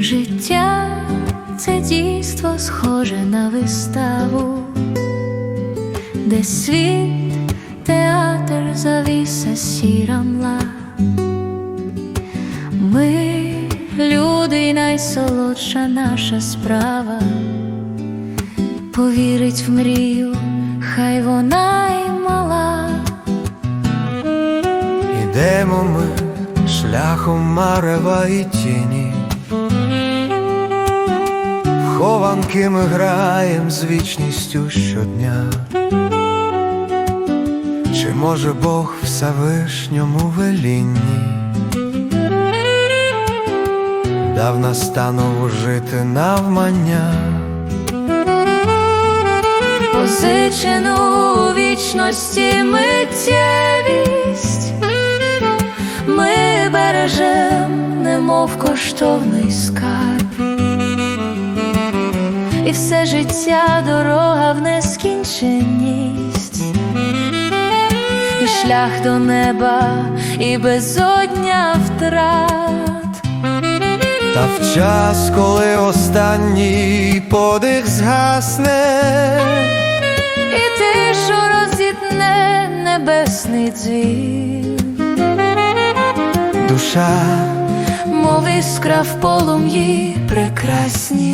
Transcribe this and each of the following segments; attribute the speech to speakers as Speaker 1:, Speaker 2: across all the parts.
Speaker 1: Життя це дійство схоже на виставу, де світ, театр завіса сіра мла. Ми люди найсолодша наша справа, повірить в мрію, хай вона й мала.
Speaker 2: Ідемо ми шляхом марева і тіні. Хованки ми граєм з вічністю щодня. Чи може Бог в Всевишньому велінні дав настанову жити навмання?
Speaker 1: позичену у вічності миттєвість, ми бережем, немов коштовний скарб, і все життя дорога в нескінченість, і шлях до неба, і безодня втрат.
Speaker 2: Та в час, коли останній подих згасне.
Speaker 1: І тишу розітне небесний дзвін,
Speaker 2: Душа
Speaker 1: мов іскра в полум'ї прекраснім,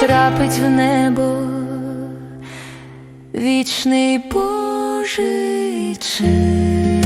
Speaker 1: потрапить в небо вічний Божий чин.